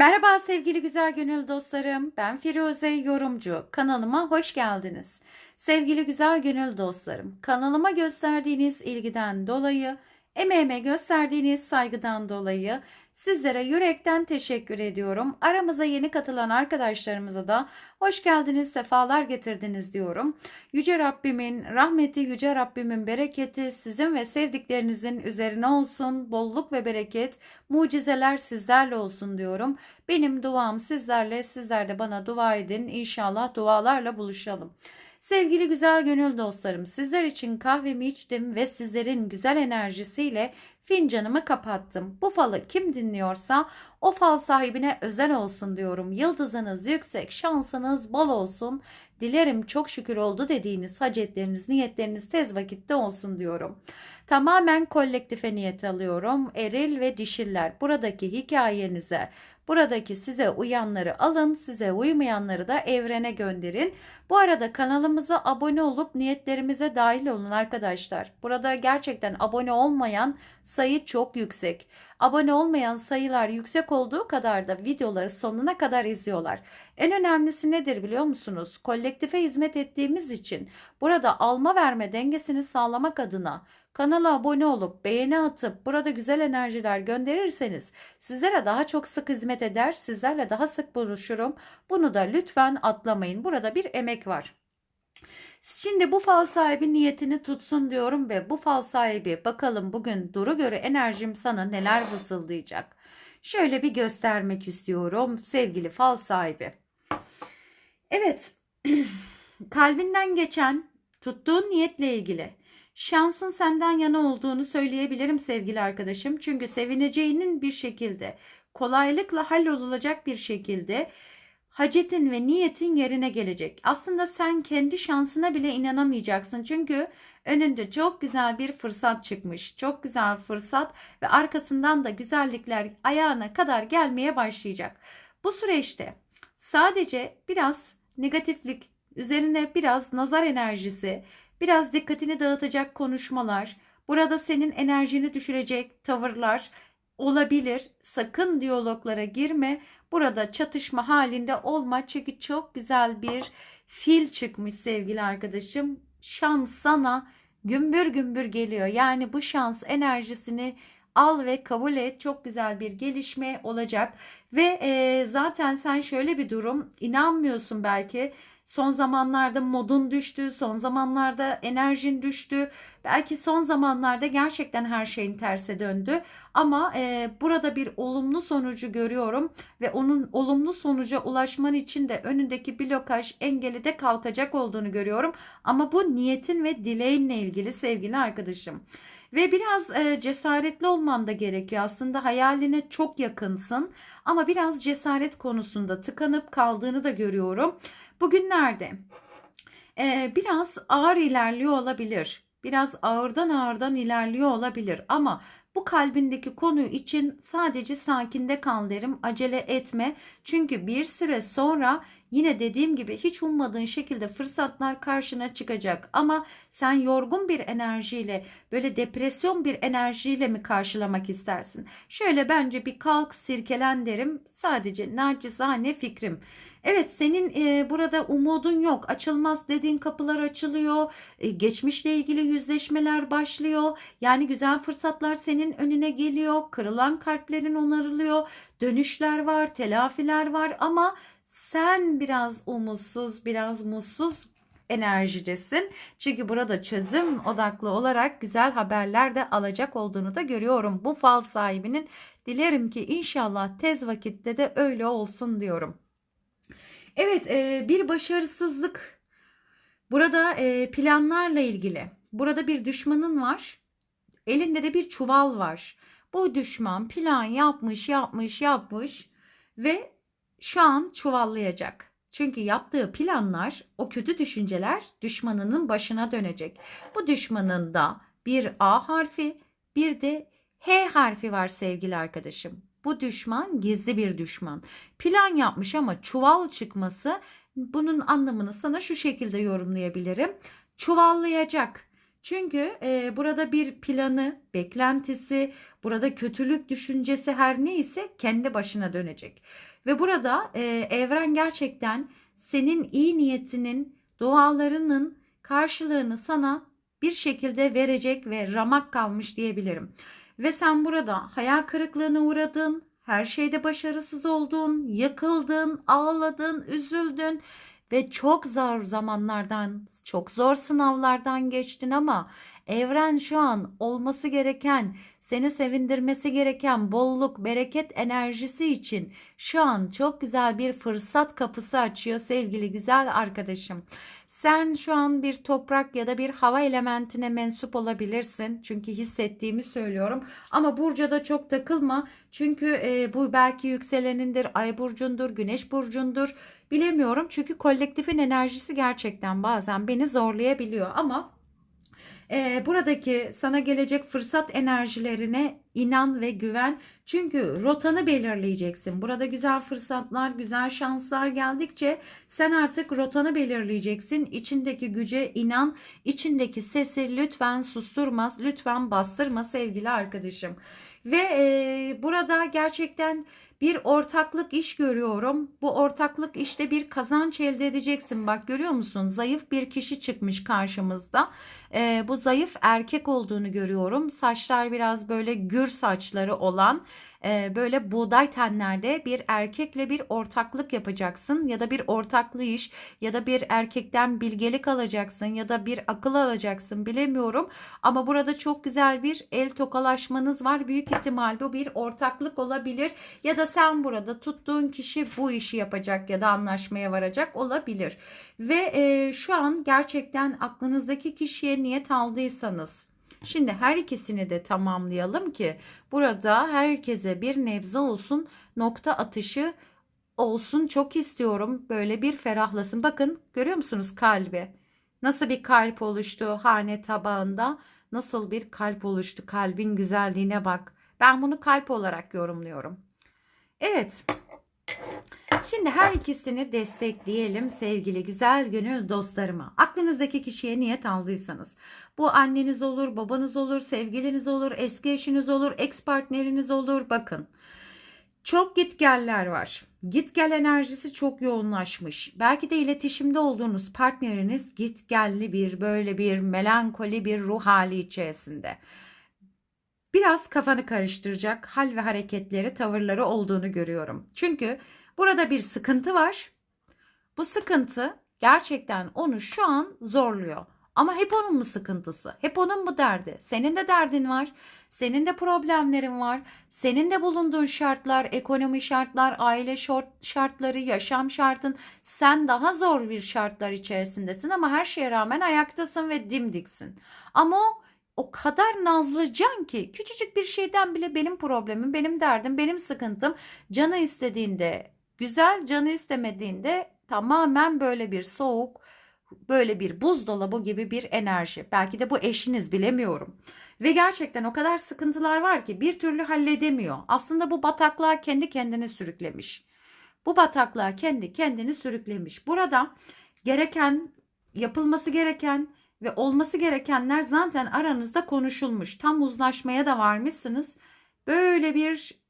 Merhaba sevgili güzel gönül dostlarım. Ben Firuze Yorumcu. Kanalıma hoş geldiniz. Sevgili güzel gönül dostlarım, kanalıma gösterdiğiniz ilgiden dolayı, emeğime gösterdiğiniz saygıdan dolayı sizlere yürekten teşekkür ediyorum. Aramıza yeni katılan arkadaşlarımıza da hoş geldiniz, sefalar getirdiniz diyorum. Yüce Rabbimin rahmeti, yüce Rabbimin bereketi sizin ve sevdiklerinizin üzerine olsun. Bolluk ve bereket, mucizeler sizlerle olsun diyorum. Benim duam sizlerle, sizler de bana dua edin. İnşallah dualarla buluşalım. Sevgili güzel gönül dostlarım, sizler için kahvemi içtim ve sizlerin güzel enerjisiyle fincanımı kapattım. Bu falı kim dinliyorsa o fal sahibine özel olsun diyorum. Yıldızınız yüksek, şansınız bol olsun. Dilerim çok şükür oldu dediğiniz hacetleriniz, niyetleriniz tez vakitte olsun diyorum. Tamamen kolektife niyet alıyorum. Eril ve dişiller buradaki hikayenize, buradaki size uyanları alın, size uymayanları da evrene gönderin. Bu arada kanalımıza abone olup niyetlerimize dahil olun arkadaşlar. Burada gerçekten abone olmayan sayı çok yüksek. Abone olmayan sayılar yüksek olduğu kadar da videoları sonuna kadar izliyorlar. En önemlisi nedir biliyor musunuz? Kolektife hizmet ettiğimiz için burada alma verme dengesini sağlamak adına kanala abone olup beğeni atıp burada güzel enerjiler gönderirseniz sizlere daha çok sık hizmet eder, sizlerle daha sık buluşurum. Bunu da lütfen atlamayın. Burada bir emek var. Şimdi bu fal sahibi niyetini tutsun diyorum ve bu fal sahibi bakalım bugün duru göre enerjim sana neler vısıldayacak. Şöyle bir göstermek istiyorum sevgili fal sahibi. Evet kalbinden geçen tuttuğun niyetle ilgili şansın senden yana olduğunu söyleyebilirim sevgili arkadaşım. Çünkü sevineceğinin bir şekilde kolaylıkla hallolacak bir şekilde hacetin ve niyetin yerine gelecek. Aslında sen kendi şansına bile inanamayacaksın. Çünkü önünde çok güzel bir fırsat çıkmış. Çok güzel fırsat ve arkasından da güzellikler ayağına kadar gelmeye başlayacak. Bu süreçte sadece biraz negatiflik üzerine biraz nazar enerjisi, biraz dikkatini dağıtacak konuşmalar, burada senin enerjini düşürecek tavırlar olabilir. Sakın diyaloglara girme. Burada çatışma halinde olma. Çünkü çok güzel bir fil çıkmış sevgili arkadaşım. Şans sana gümbür gümbür geliyor. Yani bu şans enerjisini al ve kabul et. Çok güzel bir gelişme olacak. Ve e, zaten sen şöyle bir durum inanmıyorsun belki. Son zamanlarda modun düştü, son zamanlarda enerjin düştü. Belki son zamanlarda gerçekten her şeyin terse döndü. Ama e, burada bir olumlu sonucu görüyorum ve onun olumlu sonuca ulaşman için de önündeki blokaj engeli de kalkacak olduğunu görüyorum. Ama bu niyetin ve dileğinle ilgili sevgili arkadaşım. Ve biraz e, cesaretli olman da gerekiyor. Aslında hayaline çok yakınsın ama biraz cesaret konusunda tıkanıp kaldığını da görüyorum. Bugünlerde e, biraz ağır ilerliyor olabilir. Biraz ağırdan ağırdan ilerliyor olabilir ama bu kalbindeki konu için sadece sakinde kal derim. Acele etme. Çünkü bir süre sonra yine dediğim gibi hiç ummadığın şekilde fırsatlar karşına çıkacak. Ama sen yorgun bir enerjiyle böyle depresyon bir enerjiyle mi karşılamak istersin? Şöyle bence bir kalk sirkelen derim. Sadece nacizane fikrim. Evet senin e, burada umudun yok. Açılmaz dediğin kapılar açılıyor. E, geçmişle ilgili yüzleşmeler başlıyor. Yani güzel fırsatlar senin önüne geliyor. Kırılan kalplerin onarılıyor. Dönüşler var, telafiler var ama sen biraz umutsuz, biraz mutsuz enerjidesin. Çünkü burada çözüm odaklı olarak güzel haberler de alacak olduğunu da görüyorum. Bu fal sahibinin dilerim ki inşallah tez vakitte de öyle olsun diyorum. Evet e, bir başarısızlık. Burada e, planlarla ilgili. Burada bir düşmanın var. Elinde de bir çuval var. Bu düşman plan yapmış, yapmış, yapmış ve şu an çuvallayacak. Çünkü yaptığı planlar, o kötü düşünceler düşmanının başına dönecek. Bu düşmanın da bir A harfi, bir de H harfi var sevgili arkadaşım. Bu düşman gizli bir düşman. Plan yapmış ama çuval çıkması bunun anlamını sana şu şekilde yorumlayabilirim. Çuvallayacak. Çünkü e, burada bir planı, beklentisi, burada kötülük düşüncesi her neyse kendi başına dönecek. Ve burada e, evren gerçekten senin iyi niyetinin, dualarının karşılığını sana bir şekilde verecek ve ramak kalmış diyebilirim. Ve sen burada hayal kırıklığına uğradın, her şeyde başarısız oldun, yakıldın, ağladın, üzüldün ve çok zor zamanlardan, çok zor sınavlardan geçtin ama evren şu an olması gereken, seni sevindirmesi gereken bolluk, bereket enerjisi için şu an çok güzel bir fırsat kapısı açıyor sevgili güzel arkadaşım. Sen şu an bir toprak ya da bir hava elementine mensup olabilirsin. Çünkü hissettiğimi söylüyorum. Ama burca da çok takılma. Çünkü e, bu belki yükselenindir, ay burcundur, güneş burcundur. Bilemiyorum çünkü kolektifin enerjisi gerçekten bazen beni zorlayabiliyor ama e, buradaki sana gelecek fırsat enerjilerine inan ve güven. Çünkü rotanı belirleyeceksin. Burada güzel fırsatlar, güzel şanslar geldikçe sen artık rotanı belirleyeceksin. İçindeki güce inan, içindeki sesi lütfen susturma, lütfen bastırma sevgili arkadaşım. Ve e, burada gerçekten bir ortaklık iş görüyorum. Bu ortaklık işte bir kazanç elde edeceksin. Bak görüyor musun? Zayıf bir kişi çıkmış karşımızda. Ee, bu zayıf erkek olduğunu görüyorum. Saçlar biraz böyle gür saçları olan e, böyle buğday tenlerde bir erkekle bir ortaklık yapacaksın ya da bir ortaklı iş ya da bir erkekten bilgelik alacaksın ya da bir akıl alacaksın bilemiyorum ama burada çok güzel bir el tokalaşmanız var büyük ihtimal bu bir ortaklık olabilir ya da sen burada tuttuğun kişi bu işi yapacak ya da anlaşmaya varacak olabilir ve e, şu an gerçekten aklınızdaki kişiye niyet aldıysanız Şimdi her ikisini de tamamlayalım ki burada herkese bir nebze olsun nokta atışı olsun çok istiyorum. Böyle bir ferahlasın. Bakın görüyor musunuz kalbi? Nasıl bir kalp oluştu hane tabağında? Nasıl bir kalp oluştu? Kalbin güzelliğine bak. Ben bunu kalp olarak yorumluyorum. Evet. Şimdi her ikisini destekleyelim sevgili güzel gönül dostlarıma. Aklınızdaki kişiye niyet aldıysanız. Bu anneniz olur, babanız olur, sevgiliniz olur, eski eşiniz olur, ex partneriniz olur. Bakın. Çok gitgeller var. Gitgel enerjisi çok yoğunlaşmış. Belki de iletişimde olduğunuz partneriniz gitgelli bir böyle bir melankoli bir ruh hali içerisinde. Biraz kafanı karıştıracak hal ve hareketleri, tavırları olduğunu görüyorum. Çünkü Burada bir sıkıntı var. Bu sıkıntı gerçekten onu şu an zorluyor. Ama hep onun mu sıkıntısı? Hep onun mu derdi? Senin de derdin var. Senin de problemlerin var. Senin de bulunduğun şartlar, ekonomi şartlar, aile şartları, yaşam şartın. Sen daha zor bir şartlar içerisindesin ama her şeye rağmen ayaktasın ve dimdiksin. Ama o o kadar nazlı can ki küçücük bir şeyden bile benim problemim, benim derdim, benim sıkıntım canı istediğinde Güzel canı istemediğinde tamamen böyle bir soğuk, böyle bir buzdolabı gibi bir enerji. Belki de bu eşiniz bilemiyorum. Ve gerçekten o kadar sıkıntılar var ki bir türlü halledemiyor. Aslında bu bataklığa kendi kendini sürüklemiş. Bu bataklığa kendi kendini sürüklemiş. Burada gereken, yapılması gereken ve olması gerekenler zaten aranızda konuşulmuş. Tam uzlaşmaya da varmışsınız. Böyle bir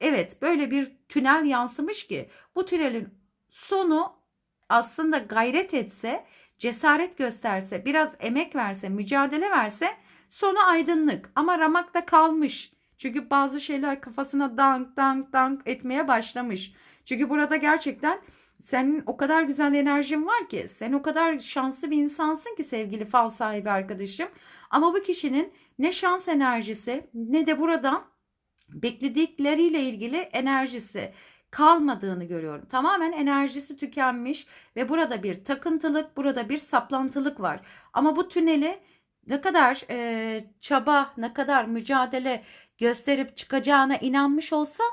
Evet böyle bir tünel yansımış ki bu tünelin sonu aslında gayret etse, cesaret gösterse, biraz emek verse, mücadele verse sonu aydınlık ama ramakta kalmış. Çünkü bazı şeyler kafasına dank dank dank etmeye başlamış. Çünkü burada gerçekten senin o kadar güzel enerjin var ki sen o kadar şanslı bir insansın ki sevgili fal sahibi arkadaşım. Ama bu kişinin ne şans enerjisi ne de burada bekledikleriyle ilgili enerjisi kalmadığını görüyorum. Tamamen enerjisi tükenmiş ve burada bir takıntılık, burada bir saplantılık var. Ama bu tüneli ne kadar e, çaba, ne kadar mücadele gösterip çıkacağına inanmış olsa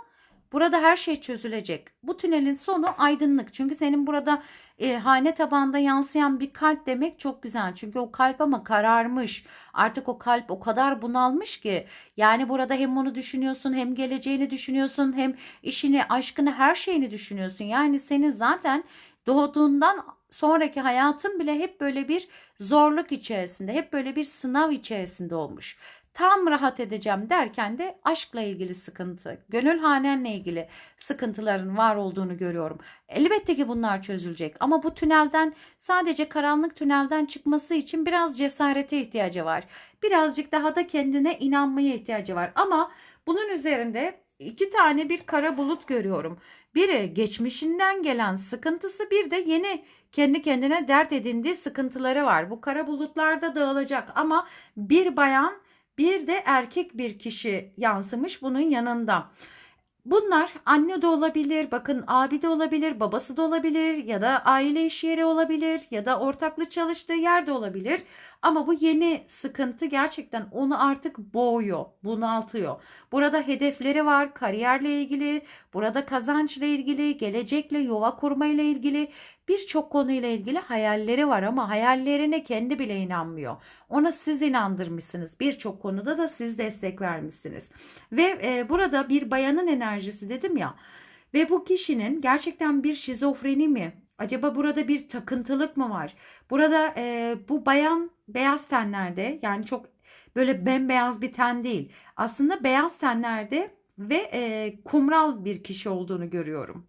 burada her şey çözülecek. Bu tünelin sonu aydınlık. Çünkü senin burada e, hane tabanda yansıyan bir kalp demek çok güzel. Çünkü o kalp ama kararmış. Artık o kalp o kadar bunalmış ki. Yani burada hem onu düşünüyorsun hem geleceğini düşünüyorsun hem işini, aşkını, her şeyini düşünüyorsun. Yani senin zaten doğduğundan sonraki hayatın bile hep böyle bir zorluk içerisinde, hep böyle bir sınav içerisinde olmuş. Tam rahat edeceğim derken de aşkla ilgili sıkıntı, gönül hanenle ilgili sıkıntıların var olduğunu görüyorum. Elbette ki bunlar çözülecek ama bu tünelden sadece karanlık tünelden çıkması için biraz cesarete ihtiyacı var. Birazcık daha da kendine inanmaya ihtiyacı var. Ama bunun üzerinde iki tane bir kara bulut görüyorum. Biri geçmişinden gelen sıkıntısı bir de yeni kendi kendine dert edindiği sıkıntıları var. Bu kara bulutlarda dağılacak ama bir bayan bir de erkek bir kişi yansımış bunun yanında. Bunlar anne de olabilir, bakın abi de olabilir, babası da olabilir ya da aile iş yeri olabilir ya da ortaklı çalıştığı yerde olabilir. Ama bu yeni sıkıntı gerçekten onu artık boğuyor, bunaltıyor. Burada hedefleri var, kariyerle ilgili, burada kazançla ilgili, gelecekle yuva kurmayla ilgili birçok konuyla ilgili hayalleri var ama hayallerine kendi bile inanmıyor. Ona siz inandırmışsınız. Birçok konuda da siz destek vermişsiniz. Ve e, burada bir bayanın enerjisi dedim ya. Ve bu kişinin gerçekten bir şizofreni mi? Acaba burada bir takıntılık mı var? Burada e, bu bayan beyaz tenlerde yani çok böyle bembeyaz bir ten değil. Aslında beyaz tenlerde ve e, kumral bir kişi olduğunu görüyorum.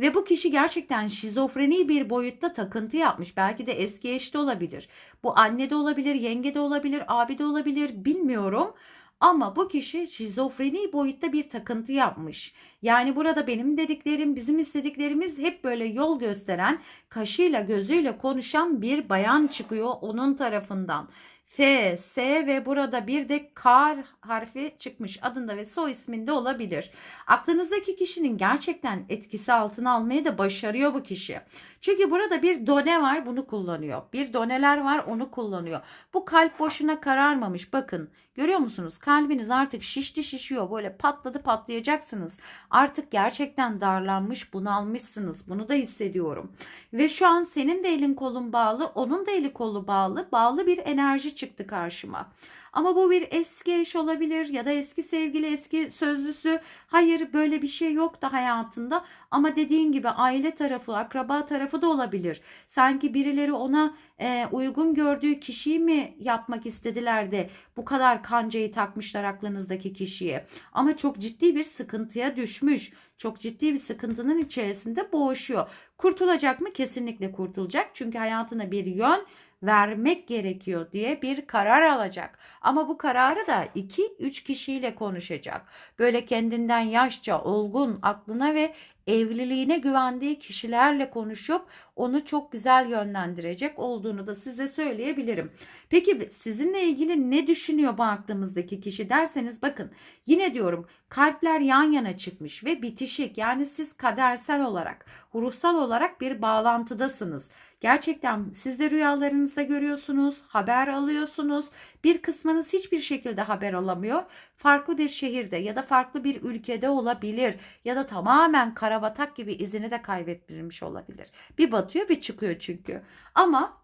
Ve bu kişi gerçekten şizofreni bir boyutta takıntı yapmış. Belki de eski eşte olabilir. Bu anne de olabilir, yenge de olabilir, abi de olabilir bilmiyorum. Ama bu kişi şizofreni boyutta bir takıntı yapmış. Yani burada benim dediklerim, bizim istediklerimiz hep böyle yol gösteren, kaşıyla gözüyle konuşan bir bayan çıkıyor onun tarafından. F, S ve burada bir de K harfi çıkmış adında ve soy isminde olabilir. Aklınızdaki kişinin gerçekten etkisi altına almayı da başarıyor bu kişi. Çünkü burada bir done var bunu kullanıyor. Bir doneler var onu kullanıyor. Bu kalp boşuna kararmamış. Bakın görüyor musunuz? Kalbiniz artık şişti şişiyor. Böyle patladı patlayacaksınız. Artık gerçekten darlanmış bunalmışsınız. Bunu da hissediyorum. Ve şu an senin de elin kolun bağlı. Onun da eli kolu bağlı. Bağlı bir enerji çıktı karşıma. Ama bu bir eski eş olabilir ya da eski sevgili, eski sözlüsü. Hayır böyle bir şey yok da hayatında. Ama dediğin gibi aile tarafı, akraba tarafı da olabilir. Sanki birileri ona e, uygun gördüğü kişiyi mi yapmak istediler de bu kadar kancayı takmışlar aklınızdaki kişiye. Ama çok ciddi bir sıkıntıya düşmüş. Çok ciddi bir sıkıntının içerisinde boğuşuyor. Kurtulacak mı? Kesinlikle kurtulacak. Çünkü hayatına bir yön vermek gerekiyor diye bir karar alacak. Ama bu kararı da 2-3 kişiyle konuşacak. Böyle kendinden yaşça, olgun, aklına ve evliliğine güvendiği kişilerle konuşup onu çok güzel yönlendirecek olduğunu da size söyleyebilirim. Peki sizinle ilgili ne düşünüyor bu aklımızdaki kişi derseniz bakın yine diyorum kalpler yan yana çıkmış ve bitişik yani siz kadersel olarak ruhsal olarak bir bağlantıdasınız. Gerçekten siz de rüyalarınızda görüyorsunuz, haber alıyorsunuz. Bir kısmınız hiçbir şekilde haber alamıyor. Farklı bir şehirde ya da farklı bir ülkede olabilir ya da tamamen karabatak gibi izini de kaybettirmiş olabilir. Bir batıyor bir çıkıyor çünkü. Ama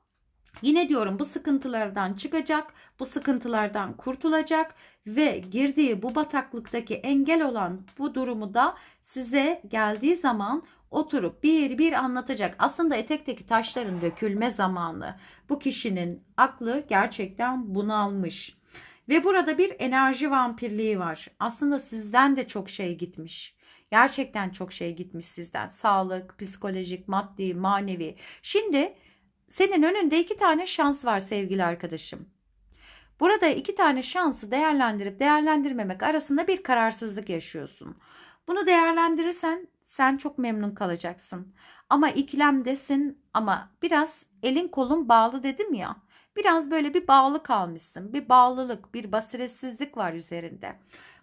Yine diyorum bu sıkıntılardan çıkacak, bu sıkıntılardan kurtulacak ve girdiği bu bataklıktaki engel olan bu durumu da size geldiği zaman oturup bir bir anlatacak. Aslında etekteki taşların dökülme zamanı. Bu kişinin aklı gerçekten bunalmış. Ve burada bir enerji vampirliği var. Aslında sizden de çok şey gitmiş. Gerçekten çok şey gitmiş sizden. Sağlık, psikolojik, maddi, manevi. Şimdi senin önünde iki tane şans var sevgili arkadaşım. Burada iki tane şansı değerlendirip değerlendirmemek arasında bir kararsızlık yaşıyorsun. Bunu değerlendirirsen sen çok memnun kalacaksın. Ama ikilemdesin ama biraz elin kolun bağlı dedim ya. Biraz böyle bir bağlı kalmışsın. Bir bağlılık, bir basiretsizlik var üzerinde.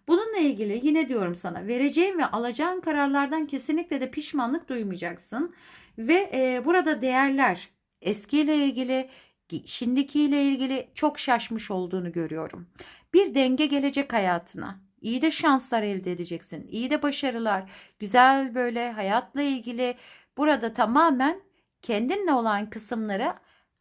Bununla ilgili yine diyorum sana vereceğin ve alacağın kararlardan kesinlikle de pişmanlık duymayacaksın. Ve e, burada değerler eskiyle ilgili, şimdikiyle ilgili çok şaşmış olduğunu görüyorum. Bir denge gelecek hayatına. İyi de şanslar elde edeceksin. İyi de başarılar. Güzel böyle hayatla ilgili burada tamamen kendinle olan kısımları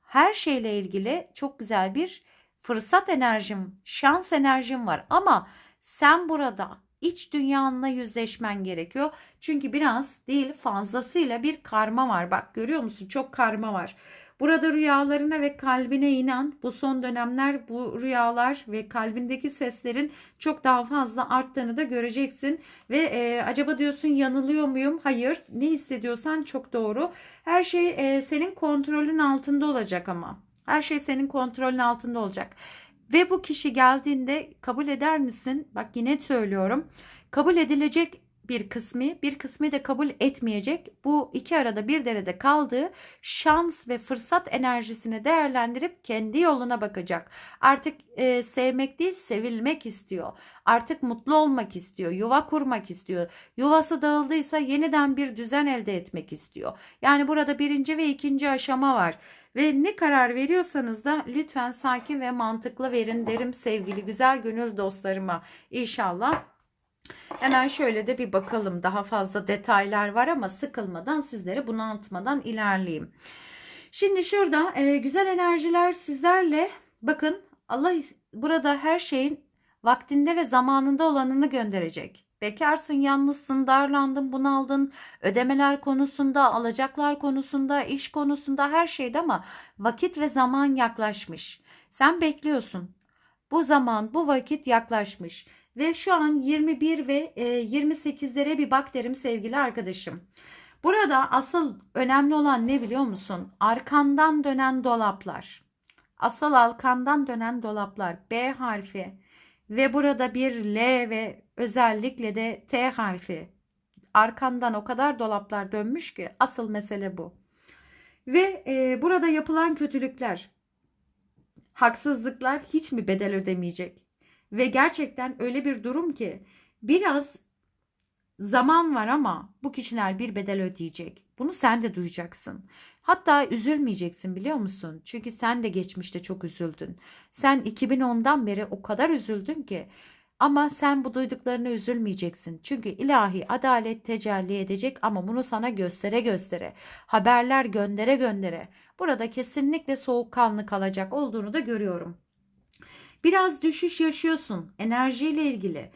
her şeyle ilgili çok güzel bir fırsat enerjim, şans enerjim var. Ama sen burada iç dünyanla yüzleşmen gerekiyor. Çünkü biraz değil fazlasıyla bir karma var. Bak görüyor musun? Çok karma var. Burada rüyalarına ve kalbine inan. Bu son dönemler bu rüyalar ve kalbindeki seslerin çok daha fazla arttığını da göreceksin. Ve e, acaba diyorsun yanılıyor muyum? Hayır. Ne hissediyorsan çok doğru. Her şey e, senin kontrolün altında olacak ama. Her şey senin kontrolün altında olacak. Ve bu kişi geldiğinde kabul eder misin? Bak yine söylüyorum. Kabul edilecek bir kısmı, bir kısmı da kabul etmeyecek. Bu iki arada bir derede kaldığı şans ve fırsat enerjisini değerlendirip kendi yoluna bakacak. Artık e, sevmek değil, sevilmek istiyor. Artık mutlu olmak istiyor, yuva kurmak istiyor. Yuvası dağıldıysa yeniden bir düzen elde etmek istiyor. Yani burada birinci ve ikinci aşama var. Ve ne karar veriyorsanız da lütfen sakin ve mantıklı verin derim sevgili güzel gönül dostlarıma. İnşallah Hemen şöyle de bir bakalım. Daha fazla detaylar var ama sıkılmadan sizlere bunaltmadan ilerleyeyim. Şimdi şurada e, güzel enerjiler sizlerle bakın Allah burada her şeyin vaktinde ve zamanında olanını gönderecek. Bekarsın, yalnızsın, darlandın, bunaldın, ödemeler konusunda, alacaklar konusunda, iş konusunda her şeyde ama vakit ve zaman yaklaşmış. Sen bekliyorsun. Bu zaman, bu vakit yaklaşmış. Ve şu an 21 ve 28'lere bir bak derim sevgili arkadaşım. Burada asıl önemli olan ne biliyor musun? Arkandan dönen dolaplar. Asıl arkandan dönen dolaplar. B harfi ve burada bir L ve özellikle de T harfi. Arkandan o kadar dolaplar dönmüş ki asıl mesele bu. Ve e, burada yapılan kötülükler, haksızlıklar hiç mi bedel ödemeyecek? Ve gerçekten öyle bir durum ki biraz zaman var ama bu kişiler bir bedel ödeyecek. Bunu sen de duyacaksın. Hatta üzülmeyeceksin biliyor musun? Çünkü sen de geçmişte çok üzüldün. Sen 2010'dan beri o kadar üzüldün ki ama sen bu duyduklarına üzülmeyeceksin. Çünkü ilahi adalet tecelli edecek ama bunu sana göstere göstere, haberler göndere göndere. Burada kesinlikle soğukkanlı kalacak olduğunu da görüyorum. Biraz düşüş yaşıyorsun enerjiyle ilgili.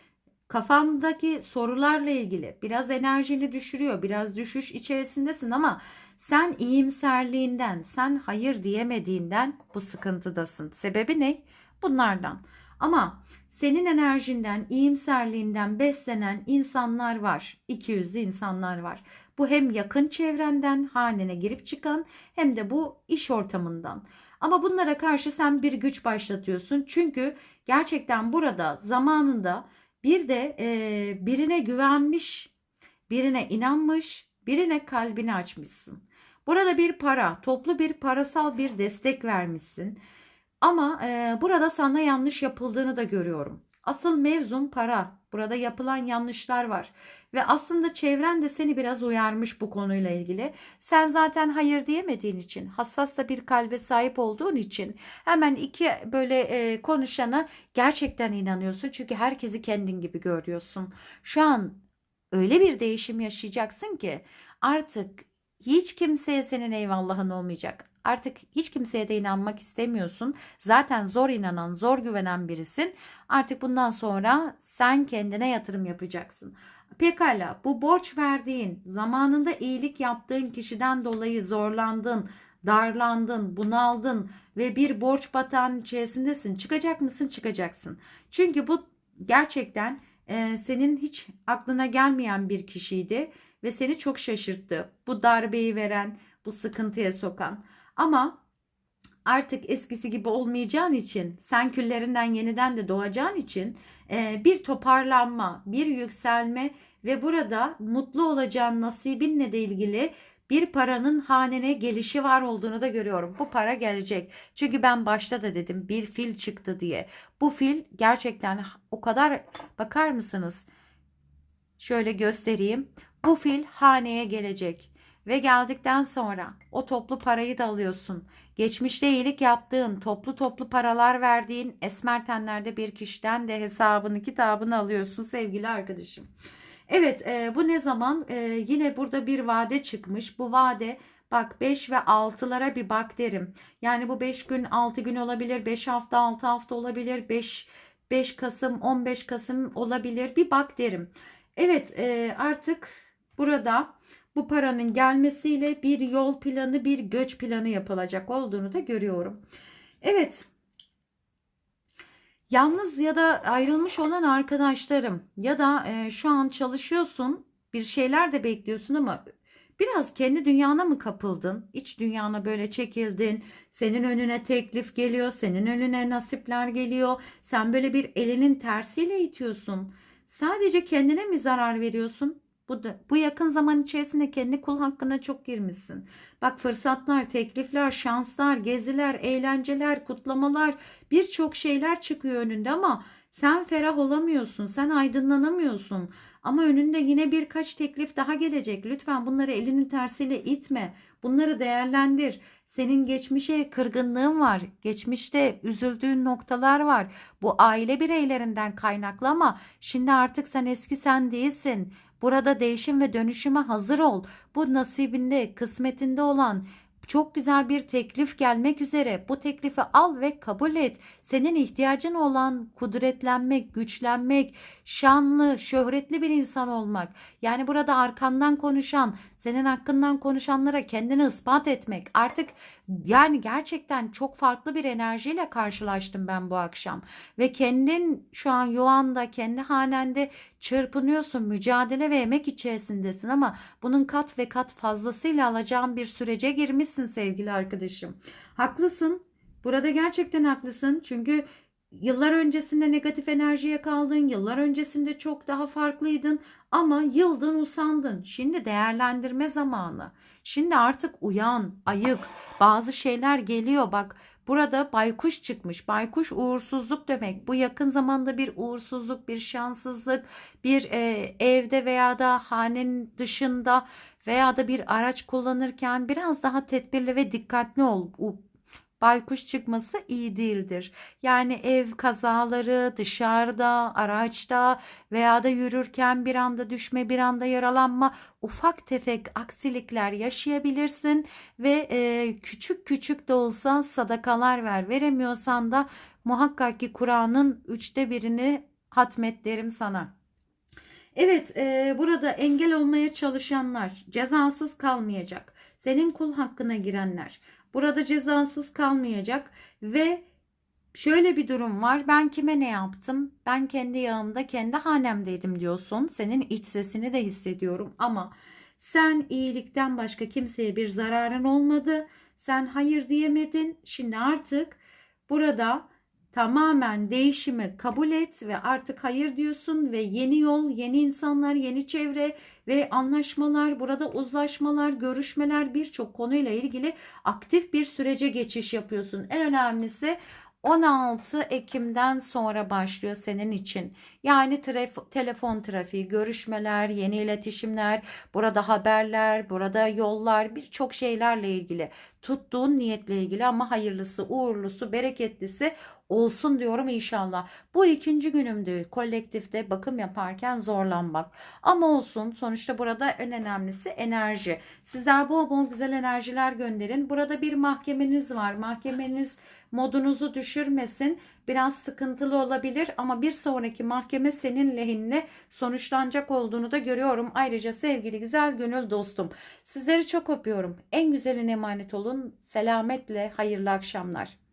Kafandaki sorularla ilgili biraz enerjini düşürüyor. Biraz düşüş içerisindesin ama sen iyimserliğinden, sen hayır diyemediğinden bu sıkıntıdasın. Sebebi ne? Bunlardan. Ama senin enerjinden, iyimserliğinden beslenen insanlar var. 200'lü insanlar var. Bu hem yakın çevrenden, hanene girip çıkan hem de bu iş ortamından. Ama bunlara karşı sen bir güç başlatıyorsun. Çünkü gerçekten burada zamanında bir de e, birine güvenmiş, birine inanmış, birine kalbini açmışsın. Burada bir para, toplu bir parasal bir destek vermişsin. Ama e, burada sana yanlış yapıldığını da görüyorum. Asıl mevzum para. Burada yapılan yanlışlar var. Ve aslında çevren de seni biraz uyarmış bu konuyla ilgili. Sen zaten hayır diyemediğin için, hassas da bir kalbe sahip olduğun için hemen iki böyle e, konuşana gerçekten inanıyorsun. Çünkü herkesi kendin gibi görüyorsun. Şu an öyle bir değişim yaşayacaksın ki artık hiç kimseye senin eyvallahın olmayacak. Artık hiç kimseye de inanmak istemiyorsun. Zaten zor inanan, zor güvenen birisin. Artık bundan sonra sen kendine yatırım yapacaksın. Pekala bu borç verdiğin, zamanında iyilik yaptığın kişiden dolayı zorlandın, darlandın, bunaldın ve bir borç batağının içerisindesin. Çıkacak mısın? Çıkacaksın. Çünkü bu gerçekten e, senin hiç aklına gelmeyen bir kişiydi ve seni çok şaşırttı. Bu darbeyi veren, bu sıkıntıya sokan. Ama artık eskisi gibi olmayacağın için, sen küllerinden yeniden de doğacağın için e, bir toparlanma, bir yükselme ve burada mutlu olacağın nasibinle de ilgili bir paranın hanene gelişi var olduğunu da görüyorum. Bu para gelecek. Çünkü ben başta da dedim bir fil çıktı diye. Bu fil gerçekten o kadar bakar mısınız? Şöyle göstereyim. Bu fil haneye gelecek ve geldikten sonra o toplu parayı da alıyorsun. Geçmişte iyilik yaptığın, toplu toplu paralar verdiğin esmertenlerde bir kişiden de hesabını, kitabını alıyorsun sevgili arkadaşım. Evet e, bu ne zaman? E, yine burada bir vade çıkmış. Bu vade bak 5 ve 6'lara bir bak derim. Yani bu 5 gün 6 gün olabilir, 5 hafta 6 hafta olabilir, 5 5 Kasım, 15 Kasım olabilir. Bir bak derim. Evet e, artık burada bu paranın gelmesiyle bir yol planı, bir göç planı yapılacak olduğunu da görüyorum. Evet. Yalnız ya da ayrılmış olan arkadaşlarım ya da e, şu an çalışıyorsun, bir şeyler de bekliyorsun ama biraz kendi dünyana mı kapıldın? İç dünyana böyle çekildin. Senin önüne teklif geliyor, senin önüne nasipler geliyor. Sen böyle bir elinin tersiyle itiyorsun. Sadece kendine mi zarar veriyorsun? Bu da, bu yakın zaman içerisinde kendi kul hakkına çok girmişsin. Bak fırsatlar, teklifler, şanslar, geziler, eğlenceler, kutlamalar birçok şeyler çıkıyor önünde ama sen ferah olamıyorsun, sen aydınlanamıyorsun. Ama önünde yine birkaç teklif daha gelecek. Lütfen bunları elinin tersiyle itme. Bunları değerlendir. Senin geçmişe kırgınlığın var. Geçmişte üzüldüğün noktalar var. Bu aile bireylerinden kaynaklı ama şimdi artık sen eski sen değilsin. Burada değişim ve dönüşüme hazır ol. Bu nasibinde, kısmetinde olan çok güzel bir teklif gelmek üzere. Bu teklifi al ve kabul et. Senin ihtiyacın olan kudretlenmek, güçlenmek, şanlı, şöhretli bir insan olmak. Yani burada arkandan konuşan, senin hakkından konuşanlara kendini ispat etmek. Artık yani gerçekten çok farklı bir enerjiyle karşılaştım ben bu akşam. Ve kendin şu an yuvanda, kendi hanende çırpınıyorsun, mücadele ve emek içerisindesin ama bunun kat ve kat fazlasıyla alacağın bir sürece girmişsin sevgili arkadaşım. Haklısın. Burada gerçekten haklısın. Çünkü yıllar öncesinde negatif enerjiye kaldın. Yıllar öncesinde çok daha farklıydın ama yıldın, usandın. Şimdi değerlendirme zamanı. Şimdi artık uyan, ayık. Bazı şeyler geliyor. Bak Burada baykuş çıkmış. Baykuş uğursuzluk demek. Bu yakın zamanda bir uğursuzluk, bir şanssızlık, bir e, evde veya da hanenin dışında veya da bir araç kullanırken biraz daha tedbirli ve dikkatli ol. Baykuş çıkması iyi değildir. Yani ev kazaları, dışarıda, araçta veya da yürürken bir anda düşme, bir anda yaralanma, ufak tefek aksilikler yaşayabilirsin ve e, küçük küçük de olsa sadakalar ver. Veremiyorsan da muhakkak ki Kur'an'ın üçte birini hatmet derim sana. Evet, e, burada engel olmaya çalışanlar cezasız kalmayacak. Senin kul hakkına girenler burada cezasız kalmayacak ve şöyle bir durum var. Ben kime ne yaptım? Ben kendi yağımda, kendi hanemdeydim diyorsun. Senin iç sesini de hissediyorum ama sen iyilikten başka kimseye bir zararın olmadı. Sen hayır diyemedin. Şimdi artık burada tamamen değişimi kabul et ve artık hayır diyorsun ve yeni yol, yeni insanlar, yeni çevre ve anlaşmalar, burada uzlaşmalar, görüşmeler birçok konuyla ilgili aktif bir sürece geçiş yapıyorsun. En önemlisi 16 Ekim'den sonra başlıyor senin için. Yani traf- telefon trafiği, görüşmeler, yeni iletişimler, burada haberler, burada yollar, birçok şeylerle ilgili. Tuttuğun niyetle ilgili ama hayırlısı, uğurlusu, bereketlisi olsun diyorum inşallah. Bu ikinci günümdü kolektifte bakım yaparken zorlanmak. Ama olsun sonuçta burada en önemlisi enerji. Sizler bol bol güzel enerjiler gönderin. Burada bir mahkemeniz var. Mahkemeniz modunuzu düşürmesin. Biraz sıkıntılı olabilir ama bir sonraki mahkeme senin lehine sonuçlanacak olduğunu da görüyorum. Ayrıca sevgili güzel gönül dostum sizleri çok öpüyorum. En güzelin emanet olun. Selametle hayırlı akşamlar.